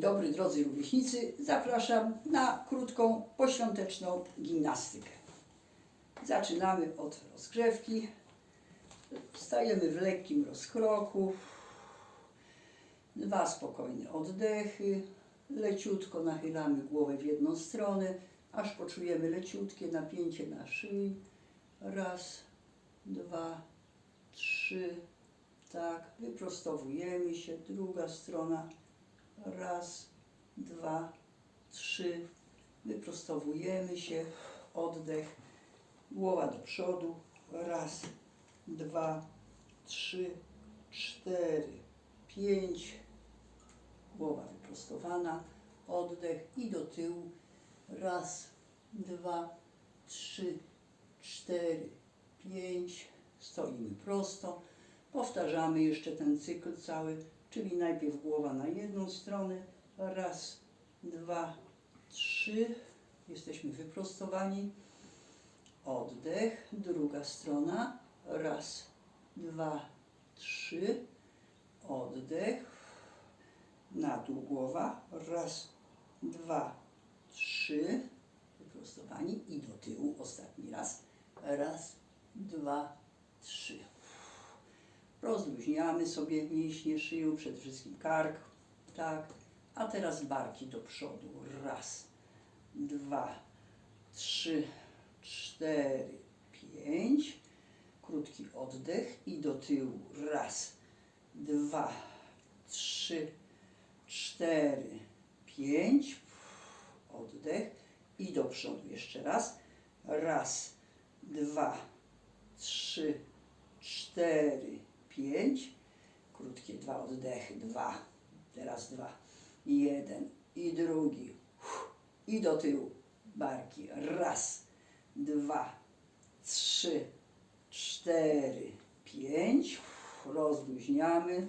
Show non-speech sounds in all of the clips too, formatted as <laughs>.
Dobry drodzy rówieśnicy, zapraszam na krótką poświąteczną gimnastykę. Zaczynamy od rozgrzewki. Stajemy w lekkim rozkroku. Dwa spokojne oddechy. Leciutko nachylamy głowę w jedną stronę, aż poczujemy leciutkie napięcie na szyi. Raz, dwa, trzy. Tak, wyprostowujemy się. Druga strona. Raz, dwa, trzy. Wyprostowujemy się. Oddech. Głowa do przodu. Raz, dwa, trzy, cztery, pięć. Głowa wyprostowana. Oddech i do tyłu. Raz, dwa, trzy, cztery, pięć. Stoimy prosto. Powtarzamy jeszcze ten cykl cały, czyli najpierw głowa na jedną stronę. Raz, dwa, trzy. Jesteśmy wyprostowani. Oddech. Druga strona. Raz, dwa, trzy. Oddech. Na dół głowa. Raz, dwa, trzy. Wyprostowani i do tyłu ostatni raz. Raz, dwa, trzy. Rozluźniamy sobie mięśnie szyją, przede wszystkim kark. Tak. A teraz barki do przodu. Raz, dwa, trzy, cztery, pięć. Krótki oddech i do tyłu. Raz, dwa, trzy, cztery, pięć. Oddech i do przodu jeszcze raz. Raz, dwa, trzy, cztery, pięć. Krótkie dwa oddechy. Dwa. Teraz dwa. Jeden. I drugi. I do tyłu. Barki. Raz, dwa, trzy, cztery, pięć. Rozluźniamy.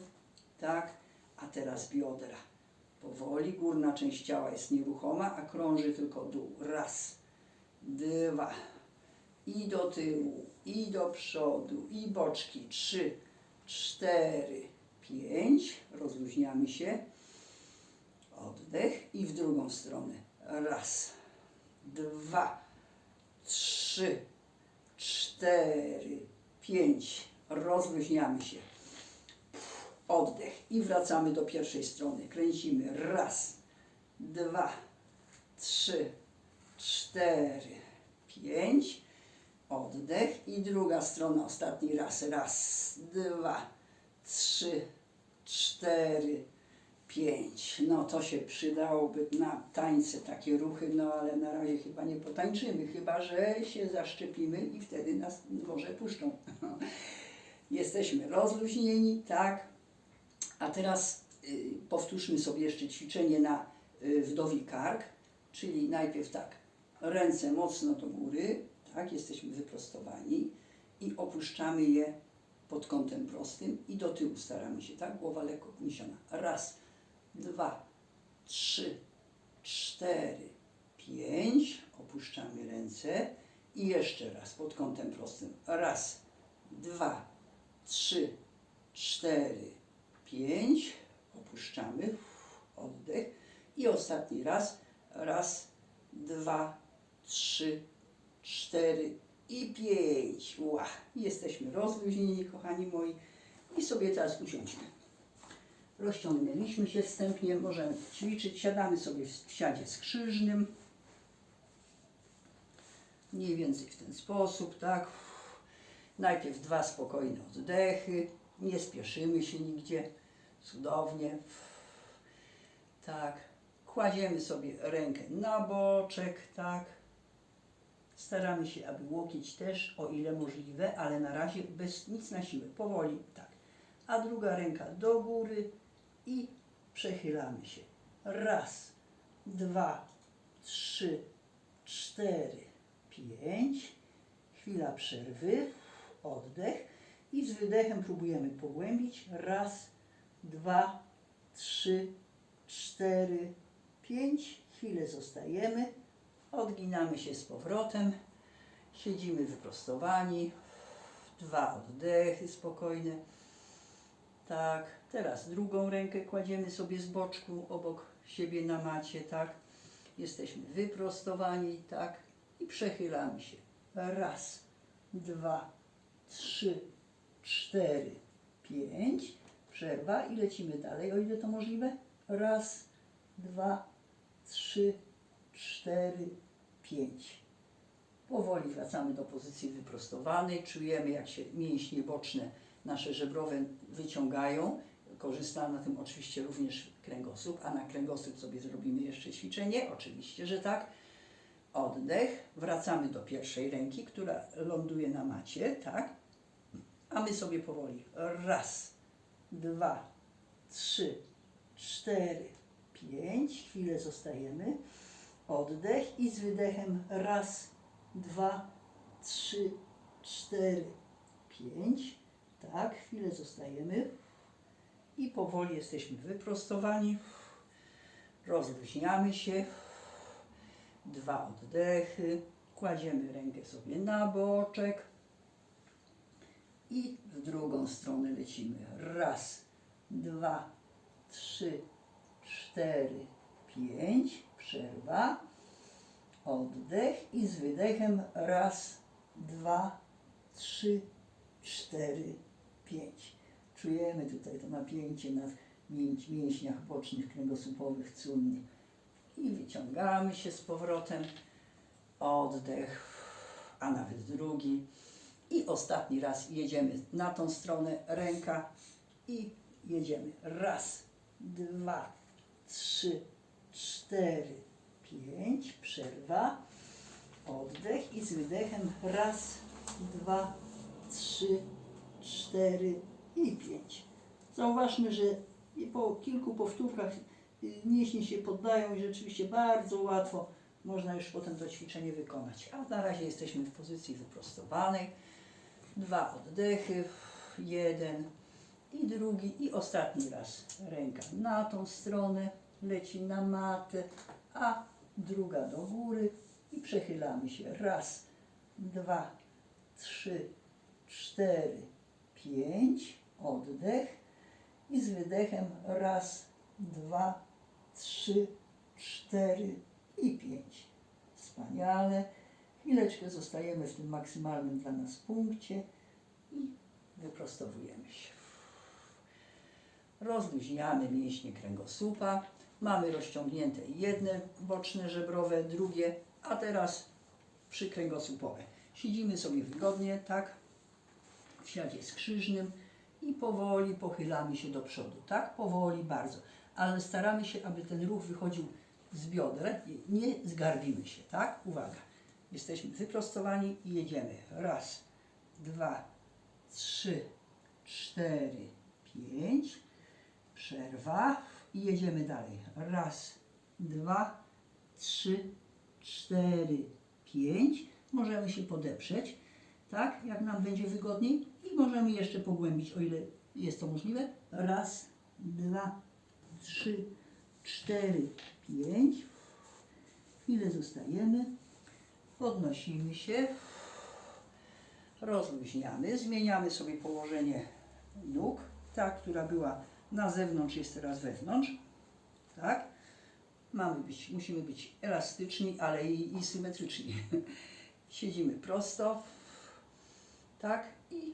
Tak. A teraz biodra. Powoli. Górna część ciała jest nieruchoma, a krąży tylko dół. Raz, dwa. I do tyłu, i do przodu, i boczki. Trzy, cztery, pięć. Rozluźniamy się. Oddech i w drugą stronę. Raz, dwa, trzy, cztery, pięć. Rozluźniamy się. Oddech i wracamy do pierwszej strony. Kręcimy. Raz, dwa, trzy, cztery, pięć. Oddech i druga strona ostatni raz. Raz, dwa, trzy, cztery, pięć. No to się przydałoby na tańce takie ruchy, no ale na razie chyba nie potańczymy, chyba że się zaszczepimy i wtedy nas może puszczą. <laughs> Jesteśmy rozluźnieni, tak. A teraz y, powtórzmy sobie jeszcze ćwiczenie na y, wdowi kark, czyli najpierw tak, ręce mocno do góry, tak, jesteśmy wyprostowani i opuszczamy je pod kątem prostym i do tyłu staramy się, tak, głowa lekko uniesiona. Raz, dwa, trzy, cztery, pięć, opuszczamy ręce i jeszcze raz pod kątem prostym. Raz, dwa, trzy, cztery, pięć, opuszczamy, oddech. I ostatni raz, raz, dwa, trzy, cztery i pięć. Ła, jesteśmy rozluźnieni, kochani moi, i sobie teraz usiądźmy. Rozciągnęliśmy się wstępnie, możemy ćwiczyć, siadamy sobie w siadzie skrzyżnym, mniej więcej w ten sposób, tak. Najpierw dwa spokojne oddechy, nie spieszymy się nigdzie, cudownie. Tak, kładziemy sobie rękę na boczek, tak. Staramy się, aby łokieć też, o ile możliwe, ale na razie bez nic na siłę, powoli, tak. A druga ręka do góry i przechylamy się. Raz, dwa, trzy, cztery, pięć. Chwila przerwy, oddech i z wydechem próbujemy pogłębić. Raz, dwa, trzy, cztery, pięć. Chwilę zostajemy. Odginamy się z powrotem. Siedzimy wyprostowani. Dwa oddechy spokojne. Tak. Teraz drugą rękę kładziemy sobie z boczku obok siebie na macie, tak? Jesteśmy wyprostowani, tak? I przechylamy się. Raz, dwa, trzy, cztery, pięć. Przerwa i lecimy dalej, o ile to możliwe. Raz, dwa, trzy, cztery, pięć. Powoli wracamy do pozycji wyprostowanej. Czujemy, jak się mięśnie boczne, nasze żebrowe wyciągają. Korzysta na tym oczywiście również kręgosłup, a na kręgosłup sobie zrobimy jeszcze ćwiczenie. Oczywiście, że tak. Oddech. Wracamy do pierwszej ręki, która ląduje na macie, tak? A my sobie powoli. Raz, dwa, trzy, cztery, pięć. Chwilę zostajemy. Oddech i z wydechem raz, dwa, trzy, cztery, pięć. Tak, chwilę zostajemy. I powoli jesteśmy wyprostowani. Rozluźniamy się. Dwa oddechy. Kładziemy rękę sobie na boczek. I w drugą stronę lecimy. Raz, dwa, trzy, cztery, pięć. Przerwa. Oddech i z wydechem raz, dwa, trzy, cztery, pięć. Czujemy tutaj to napięcie na mięś- mięśniach bocznych, kręgosłupowych, cunnie. I wyciągamy się z powrotem. Oddech, a nawet drugi. I ostatni raz jedziemy na tą stronę, ręka i jedziemy. Raz, dwa, trzy, cztery, pięć. Przerwa. Oddech i z wydechem raz, dwa, trzy, cztery i pięć. Zauważmy, że po kilku powtórkach y, mięśnie się poddają i rzeczywiście bardzo łatwo można już potem to ćwiczenie wykonać. A na razie jesteśmy w pozycji wyprostowanej. Dwa oddechy, jeden i drugi i ostatni raz. Ręka na tą stronę, leci na matę, a druga do góry i przechylamy się. Raz, dwa, trzy, cztery, pięć, oddech i z wydechem raz, dwa, trzy, cztery i pięć. Wspaniale. Chwileczkę zostajemy w tym maksymalnym dla nas punkcie i wyprostowujemy się. Rozluźniamy mięśnie kręgosłupa. Mamy rozciągnięte jedne boczne żebrowe, drugie, a teraz przykręgosłupowe. Siedzimy sobie wygodnie, tak? w siadzie skrzyżnym i powoli pochylamy się do przodu, tak? Powoli bardzo, ale staramy się, aby ten ruch wychodził z bioder, nie zgarbimy się, tak? Uwaga, jesteśmy wyprostowani i jedziemy. Raz, dwa, trzy, cztery, pięć, przerwa i jedziemy dalej. Raz, dwa, trzy, cztery, pięć. Możemy się podeprzeć tak, jak nam będzie wygodniej i możemy jeszcze pogłębić, o ile jest to możliwe. Raz, dwa, trzy, cztery, pięć. Chwilę zostajemy. Podnosimy się. Rozluźniamy. Zmieniamy sobie położenie nóg. Ta, która była na zewnątrz, jest teraz wewnątrz. Tak. Mamy być, musimy być elastyczni, ale i, i symetryczni. <laughs> Siedzimy prosto tak? I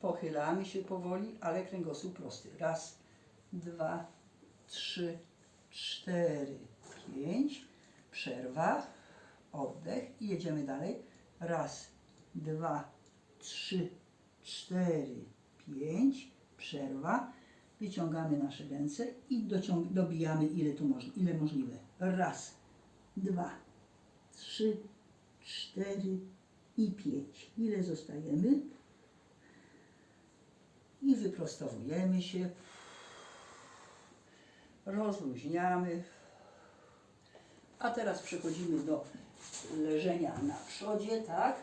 pochylamy się powoli, ale kręgosłup prosty. Raz, dwa, trzy, cztery, pięć. Przerwa, oddech i jedziemy dalej. Raz, dwa, trzy, cztery, pięć. Przerwa. Wyciągamy nasze ręce i dociąg- dobijamy ile tu moż- ile możliwe. Raz, dwa, trzy, cztery, i 5. Ile zostajemy? I wyprostowujemy się. Rozluźniamy. A teraz przechodzimy do leżenia na przodzie, tak?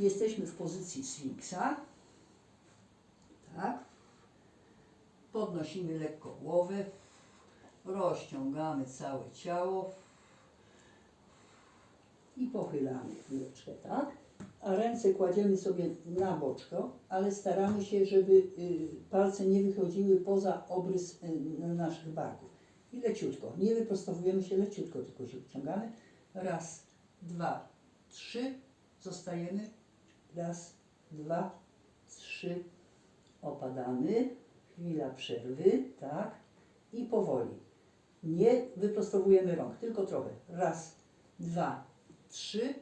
Jesteśmy w pozycji sfinksa. Tak? Podnosimy lekko głowę. Rozciągamy całe ciało i pochylamy chwileczkę, tak? a ręce kładziemy sobie na boczko, ale staramy się, żeby y, palce nie wychodziły poza obrys y, naszych barków. I leciutko, nie wyprostowujemy się, leciutko tylko się wciągamy. Raz, dwa, trzy, zostajemy. Raz, dwa, trzy, opadamy. Chwila przerwy, tak. I powoli. Nie wyprostowujemy rąk, tylko trochę. Raz, dwa, trzy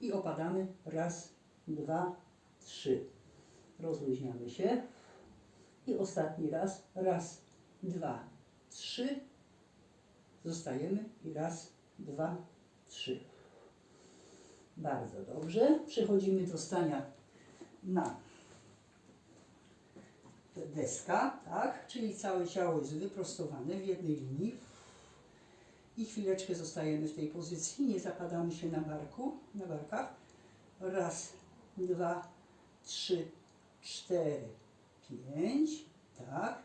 i opadamy. Raz, dwa, trzy. Rozluźniamy się. I ostatni raz. Raz, dwa, trzy. Zostajemy i raz, dwa, trzy. Bardzo dobrze. Przechodzimy do stania na deska, tak? Czyli całe ciało jest wyprostowane w jednej linii. I chwileczkę zostajemy w tej pozycji, nie zapadamy się na barku, na barkach. Raz, dwa, trzy, cztery, pięć, tak.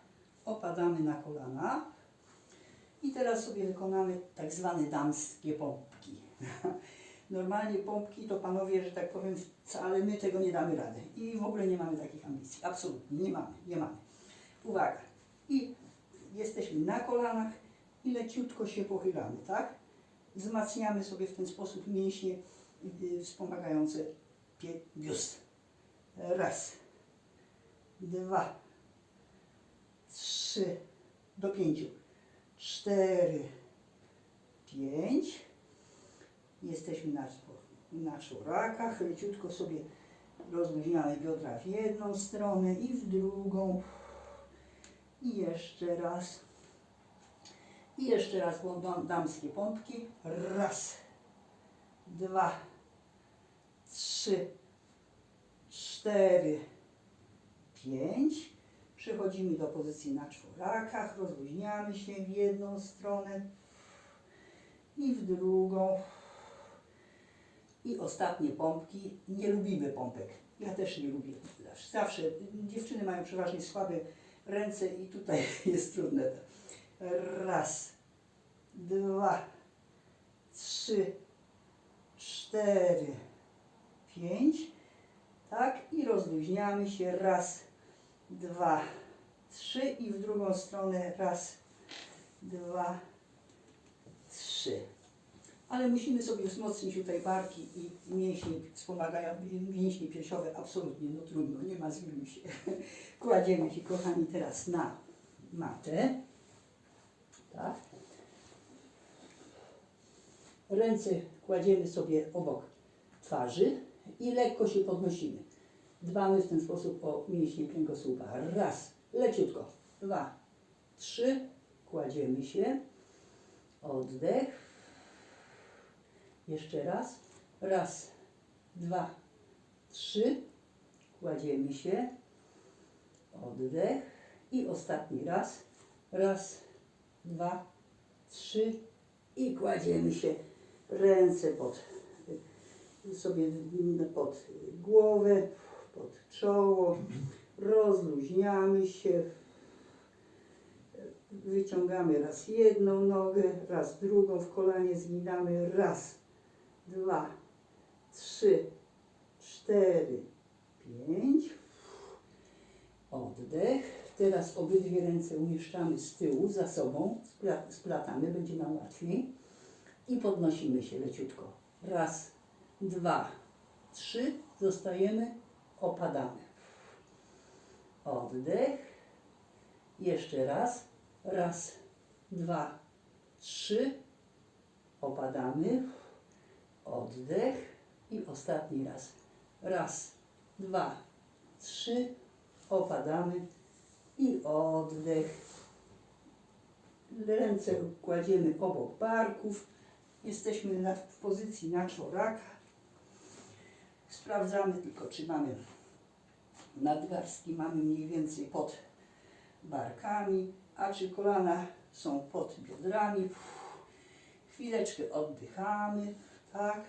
Opadamy na kolana. I teraz sobie wykonamy tak zwane damskie pompki. <laughs> Normalnie pompki to panowie, że tak powiem, ale my tego nie damy rady. I w ogóle nie mamy takich ambicji. Absolutnie nie mamy, nie mamy. Uwaga. I jesteśmy na kolanach i leciutko się pochylamy, tak? Wzmacniamy sobie w ten sposób mięśnie y, wspomagające biust. Raz, dwa, trzy, do pięciu, cztery, pięć. Jesteśmy na, na szorakach, leciutko sobie rozluźniamy biodra w jedną stronę i w drugą. I jeszcze raz. I jeszcze raz damskie pompki. Raz, dwa, trzy, cztery, pięć. Przechodzimy do pozycji na czworakach, rozluźniamy się w jedną stronę i w drugą. I ostatnie pompki. Nie lubimy pompek. Ja też nie lubię. Zawsze dziewczyny mają przeważnie słabe ręce i tutaj <laughs> jest trudne. Raz, dwa, trzy, cztery, pięć. Tak, i rozluźniamy się. Raz, dwa, trzy i w drugą stronę. Raz, dwa, trzy. Ale musimy sobie wzmocnić tutaj barki i mięśnie wspomagają, mięśnie piersiowe. Absolutnie, no trudno, nie ma zmiłuj się. <laughs> Kładziemy się, kochani, teraz na matę. Tak. Ręce kładziemy sobie obok twarzy i lekko się podnosimy. Dbamy w ten sposób o mięśnie kręgosłupa. Raz, leciutko. Dwa, trzy, kładziemy się. Oddech. Jeszcze raz. Raz, dwa, trzy. Kładziemy się. Oddech. I ostatni raz. Raz, dwa, trzy. I kładziemy się. Ręce pod sobie pod głowę, pod czoło. Rozluźniamy się. Wyciągamy raz jedną nogę, raz drugą w kolanie zginamy. Raz, dwa, trzy, cztery, pięć. Oddech. Teraz obydwie ręce umieszczamy z tyłu, za sobą, spla- splatamy, będzie nam łatwiej. I podnosimy się leciutko. Raz, dwa, trzy. Zostajemy, opadamy. Oddech. Jeszcze raz. Raz, dwa, trzy. Opadamy. Oddech. I ostatni raz. Raz, dwa, trzy. Opadamy. I oddech. Ręce kładziemy obok barków. Jesteśmy na, w pozycji na czworaka. Sprawdzamy tylko, czy mamy nadgarstki, mamy mniej więcej pod barkami, a czy kolana są pod biodrami. Chwileczkę oddychamy, tak.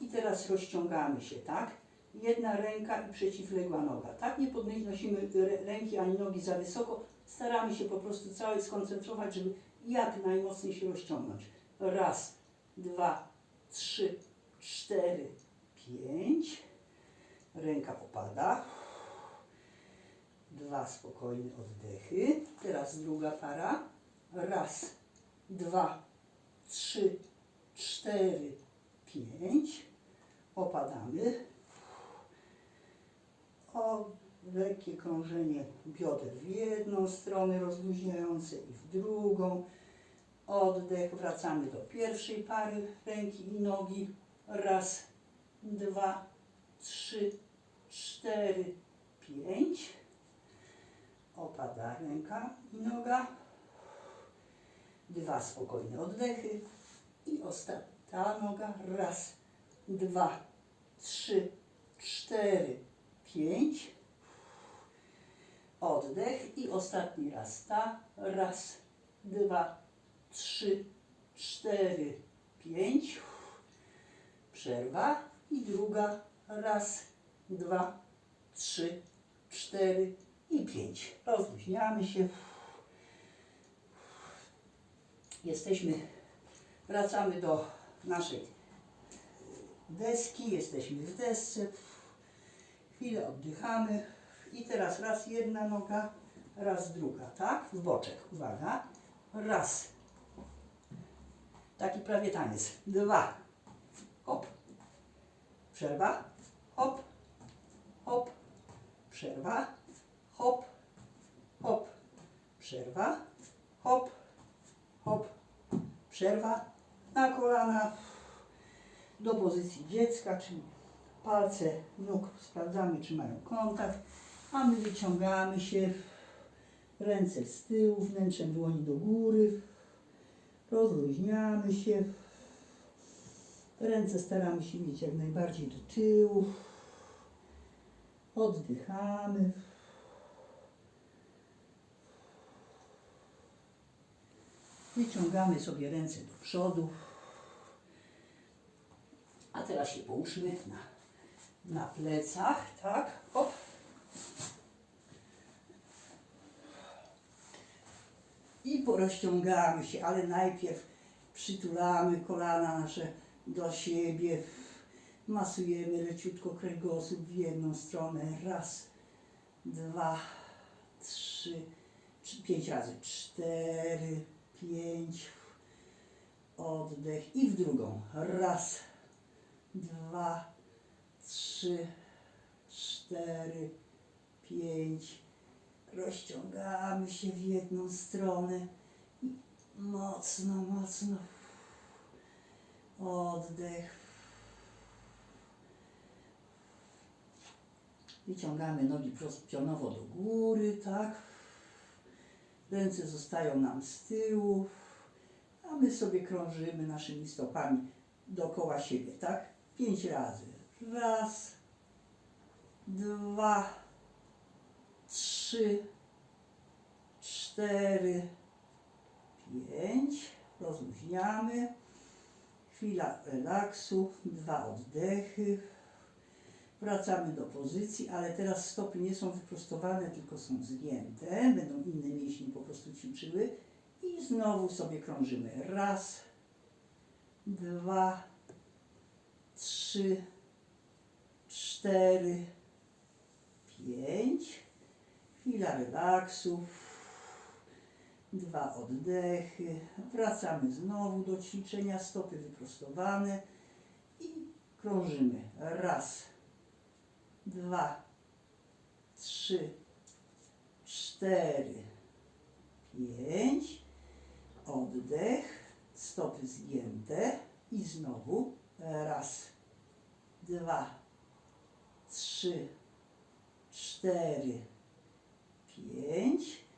I teraz rozciągamy się, tak. Jedna ręka i przeciwległa noga, tak. Nie podnosimy rę- ręki ani nogi za wysoko. Staramy się po prostu cały skoncentrować, żeby jak najmocniej się rozciągnąć. Raz, dwa, trzy, cztery, pięć. Ręka opada. Dwa spokojne oddechy. Teraz druga para. Raz, dwa, trzy, cztery, pięć. Opadamy. O, lekkie krążenie bioder w jedną stronę rozluźniające i w drugą. Oddech, wracamy do pierwszej pary ręki i nogi. Raz, dwa, trzy, cztery, pięć. Opada ręka i noga. Dwa spokojne oddechy. I ostatnia noga. Raz, dwa, trzy, cztery, pięć. Oddech i ostatni raz ta. Raz, dwa, trzy, cztery, pięć. Przerwa i druga. Raz, dwa, trzy, cztery i pięć. Rozluźniamy się. Jesteśmy, wracamy do naszej deski. Jesteśmy w desce. Chwilę oddychamy. I teraz raz jedna noga, raz druga, tak? W boczek. Uwaga. Raz. Taki prawie taniec. Dwa. Hop. Przerwa. Hop. Hop. Przerwa. Hop. Hop. Przerwa. Hop. Hop. Przerwa. Na kolana. Do pozycji dziecka, czyli palce nóg sprawdzamy, czy mają kontakt, a my wyciągamy się, ręce z tyłu, wnętrzem dłoni do góry, rozluźniamy się, ręce staramy się mieć jak najbardziej do tyłu, oddychamy. Wyciągamy sobie ręce do przodu. A teraz się połóżmy na, na plecach, tak? Hop. I porozciągamy się, ale najpierw przytulamy kolana nasze do siebie. Masujemy leciutko kręgosłup w jedną stronę. Raz, dwa, trzy, pięć razy. Cztery, pięć. Oddech i w drugą. Raz, dwa, trzy, cztery, pięć. Rozciągamy się w jedną stronę i mocno, mocno. Oddech. Wyciągamy nogi pionowo do góry, tak? Ręce zostają nam z tyłu, a my sobie krążymy naszymi stopami dookoła siebie, tak? Pięć razy. Raz, dwa, trzy, cztery, pięć. Rozluźniamy. Chwila relaksu, dwa oddechy. Wracamy do pozycji, ale teraz stopy nie są wyprostowane, tylko są zgięte. Będą inne mięśnie po prostu ćwiczyły. I znowu sobie krążymy. Raz, dwa, trzy, cztery, pięć. Chwila relaksu. Dwa oddechy. Wracamy znowu do ćwiczenia. Stopy wyprostowane. I krążymy. Raz, dwa, trzy, cztery, pięć. Oddech. Stopy zgięte. I znowu. Raz, dwa, trzy, cztery, pięć.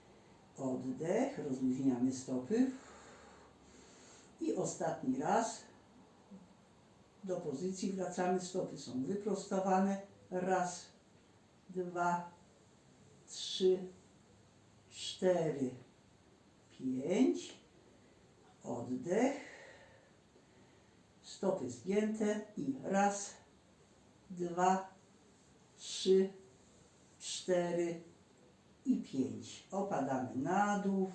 Oddech, rozluźniamy stopy. I ostatni raz. Do pozycji wracamy, stopy są wyprostowane. Raz, dwa, trzy, cztery, pięć. Oddech. Stopy zgięte i raz, dwa, trzy, cztery i pięć. Opadamy na dół.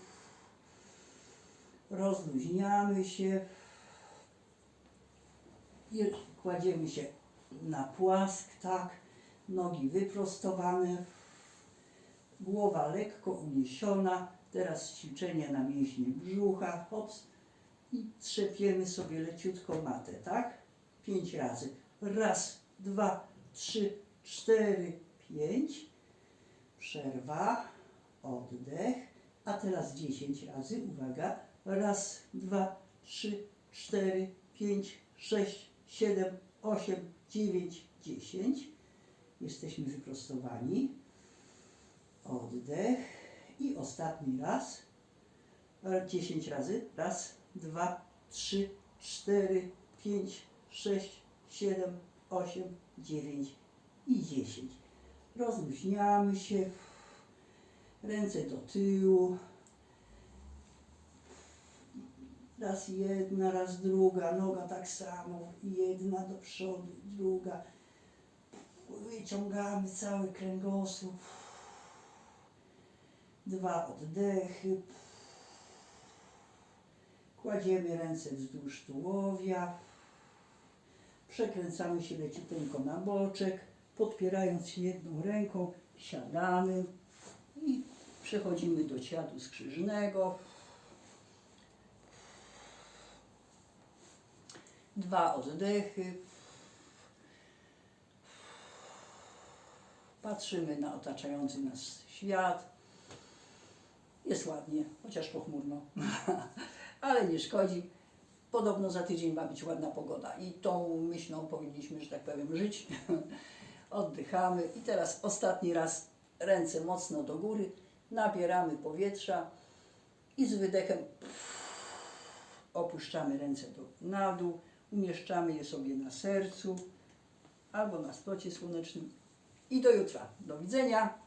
Rozluźniamy się. I kładziemy się na płask, tak. Nogi wyprostowane. Głowa lekko uniesiona. Teraz ćwiczenie na mięśnie brzucha. Hops. I trzepiemy sobie leciutko matę, tak? Pięć razy. Raz, dwa, trzy, cztery, pięć. Przerwa. Oddech. A teraz dziesięć razy. Uwaga. Raz, dwa, trzy, cztery, pięć, sześć, siedem, osiem, dziewięć, dziesięć. Jesteśmy wyprostowani. Oddech. I ostatni raz. 10 razy. Raz, dwa, trzy, cztery, pięć, sześć, siedem, osiem, dziewięć i dziesięć. Rozluźniamy się. Ręce do tyłu. Raz jedna, raz druga, noga tak samo. Jedna do przodu, druga. Wyciągamy cały kręgosłup. Dwa oddechy. Kładziemy ręce wzdłuż tułowia. Przekręcamy się leciuteńko na boczek. Podpierając się jedną ręką, siadamy i przechodzimy do siadu skrzyżnego. Dwa oddechy. Patrzymy na otaczający nas świat. Jest ładnie, chociaż pochmurno, <laughs> ale nie szkodzi. Podobno za tydzień ma być ładna pogoda i tą myślą powinniśmy, że tak powiem, żyć. <laughs> Oddychamy i teraz ostatni raz ręce mocno do góry, nabieramy powietrza i z wydechem opuszczamy ręce do, na dół, umieszczamy je sobie na sercu albo na stocie słonecznym. I do jutra. Do widzenia.